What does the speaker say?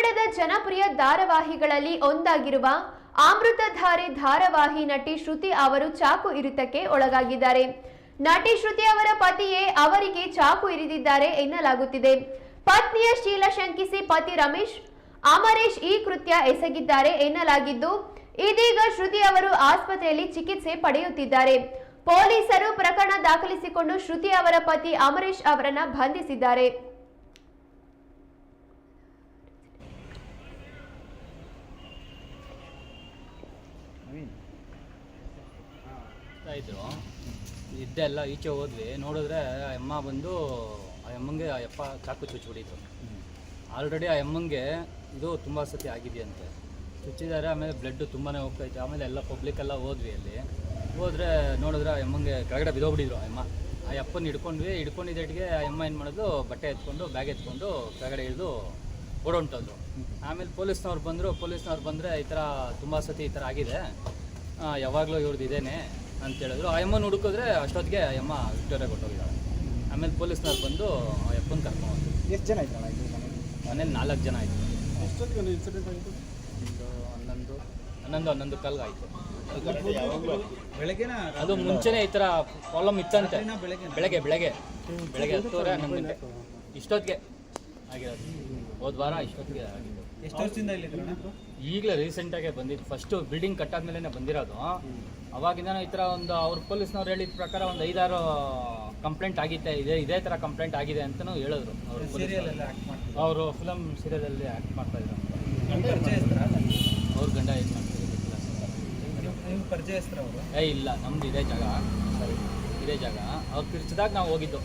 ಕನ್ನಡದ ಜನಪ್ರಿಯ ಧಾರಾವಾಹಿಗಳಲ್ಲಿ ಒಂದಾಗಿರುವ ಅಮೃತಧಾರೆ ಧಾರಾವಾಹಿ ನಟಿ ಶ್ರುತಿ ಅವರು ಚಾಕು ಇರಿತಕ್ಕೆ ಒಳಗಾಗಿದ್ದಾರೆ. ನಟಿ ಶ್ರುತಿ ಅವರ ಪತಿಯೇ ಅವರಿಗೆ ಚಾಕು ಇರಿದಿದ್ದಾರೆ ಎನ್ನಲಾಗುತ್ತಿದೆ. ಪತ್ನಿಯ ಶೀಲ ಶಂಕಿಸಿ ಪತಿ ರಮೇಶ್, ಅಮರೇಶ್ ಈ ಕೃತ್ಯ ಎಸಗಿದ್ದಾರೆ ಎನ್ನಲಾಗಿದ್ದು, ಇದೀಗ ಶ್ರುತಿ ಅವರು ಆಸ್ಪತ್ರೆಯಲ್ಲಿ ಚಿಕಿತ್ಸೆ ಪಡೆಯುತ್ತಿದ್ದಾರೆ. ಪೊಲೀಸರು ಪ್ರಕರಣ ದಾಖಲಿಸಿಕೊಂಡು ಶ್ರುತಿ ಅವರ ಪತಿ ಅಮರೇಶ್ ಅವರನ್ನ ಬಂಧಿಸಿದ್ದಾರೆ. ಹೋಗ್ತಾ ಇದ್ರು ಇದ್ದೆಲ್ಲ ಈಚೆ ಹೋದ್ವಿ. ನೋಡಿದ್ರೆ ಆ ಅಮ್ಮ ಬಂದು, ಆ ಅಮ್ಮಂಗೆ ಆ ಯಪ್ಪ ಚಾಕು ಚುಚ್ಚಿಬಿಟ್ಟಿತ್ತು ಆಲ್ರೆಡಿ ಆ ಅಮ್ಮಂಗೆ ಇದು ತುಂಬ ಸತಿ ಆಗಿದೆಯಂತೆ. ಚುಚ್ಚಿದ್ದಾರೆ, ಆಮೇಲೆ ಬ್ಲಡ್ ತುಂಬಾ ಹೋಗ್ತಾಯಿತ್ತು ಆಮೇಲೆ ಎಲ್ಲ ಪಬ್ಲಿಕ್ ಎಲ್ಲ ಹೋದ್ವಿ ಅಲ್ಲಿ. ಹೋದರೆ ನೋಡಿದ್ರೆ ಆ ಅಮ್ಮಂಗೆ ಕೆಳಗಡೆ ಬಿದೋಗ್ಬಿಟ್ಟಿದ್ರು ಆ ಅಮ್ಮ. ಆ ಅಪ್ಪನ ಹಿಡ್ಕೊಂಡ್ವಿ. ಹಿಡ್ಕೊಂಡಿದ್ದೆಟ್ಟಿಗೆ ಆ ಅಮ್ಮ ಏನು ಮಾಡೋದು ಬಟ್ಟೆ ಎತ್ಕೊಂಡು ಬ್ಯಾಗ್ ಎತ್ಕೊಂಡು ಕೆಳಗಡೆ ಇಳಿದು ಓಡೊಂಟೋದ್ರು ಆಮೇಲೆ ಪೊಲೀಸ್ನವ್ರು ಬಂದರು ಪೊಲೀಸ್ನವ್ರು ಬಂದರೆ ಈ ಥರ ತುಂಬ ಸತಿ ಈ ಥರ ಆಗಿದೆ. ಯಾವಾಗಲೂ ಇವ್ರದ್ದು ಇದೇನೆ ಅಂತ ಹೇಳಿದ್ರು. ಆ ಯಮ್ಮನ ಹುಡುಕಿದ್ರೆ ಅಷ್ಟೊತ್ತಿಗೆ ಆ ಅಮ್ಮ ವಿಕ್ಟೋರಿಯಾ ಕೊಟ್ಟೋಗಿದ್ದಾಳೆ. ಆಮೇಲೆ ಪೊಲೀಸ್ನವ್ರು ಬಂದು ಆ ಅಪ್ಪನ ಕರ್ಕೊಂಡು ಎಷ್ಟು ಜನ ಇದ್ದಾಳೆ ಇದು ಮನೇಲಿ ನಾಲ್ಕು ಜನ ಆಯಿತು ಎಷ್ಟೊತ್ತಿಗೆ ಒಂದು ಇನ್ಸಿಡೆಂಟ್ ಆಯಿತು? ಒಂದು ಹನ್ನೊಂದು? ಹನ್ನೊಂದು ಹನ್ನೊಂದು ಕಲ್ಗೆ ಆಯಿತು. ಬೆಳಗ್ಗೆನ ಅದು ಮುಂಚೆನೇ ಈ ಥರ ಪ್ರಾಬ್ಲಮ್ ಇತ್ತಂತೆ. ಬೆಳಗ್ಗೆ ಬೆಳಗ್ಗೆ. ಬೆಳಗ್ಗೆ ಬೆಳಗ್ಗೆ ಹತ್ತುವರೆ ಹನ್ನೊಂದು ಗಂಟೆ. ಇಷ್ಟೊತ್ತಿಗೆ. ಆಗಿರೋದು ಹೋದ ವಾರ ಇಷ್ಟೊತ್ತಿಗೆ ಆಗಿದ್ದು. ಎಷ್ಟು ವರ್ಷದಿಂದ ಈಗಲೇ ರೀಸೆಂಟಾಗೆ ಬಂದಿದ್ದು. ಫಸ್ಟು ಬಿಲ್ಡಿಂಗ್ ಕಟ್ಟಾದ್ಮೇಲೆ ಬಂದಿರೋದು. ಅವಾಗಿಂದ ಈ ಥರ ಒಂದು ಅವ್ರ ಪೊಲೀಸ್ನವ್ರು ಹೇಳಿದ ಪ್ರಕಾರ ಒಂದು ಐದಾರು ಕಂಪ್ಲೇಂಟ್ ಆಗಿತ್ತೆ ಇದೆ. ಇದೇ ಥರ ಕಂಪ್ಲೇಂಟ್ ಆಗಿದೆ ಅಂತಲೂ ಹೇಳಿದ್ರು ಅವರು ಅವರು ಫಿಲಮ್ ಸೀರಿಯಲಲ್ಲಿ ಆ್ಯಕ್ಟ್ ಮಾಡ್ತಾ ಇದ್ರು. ಅವ್ರ ಗಂಡ ಇದು ಮಾಡ್ತಾರೆ ಏ ಇಲ್ಲ ನಮ್ದು ಇದೇ ಜಾಗ. ಇದೇ ಜಾಗ. ಅವ್ರು ಕಿರ್ಚಿದಾಗ ನಾವು ಹೋಗಿದ್ದು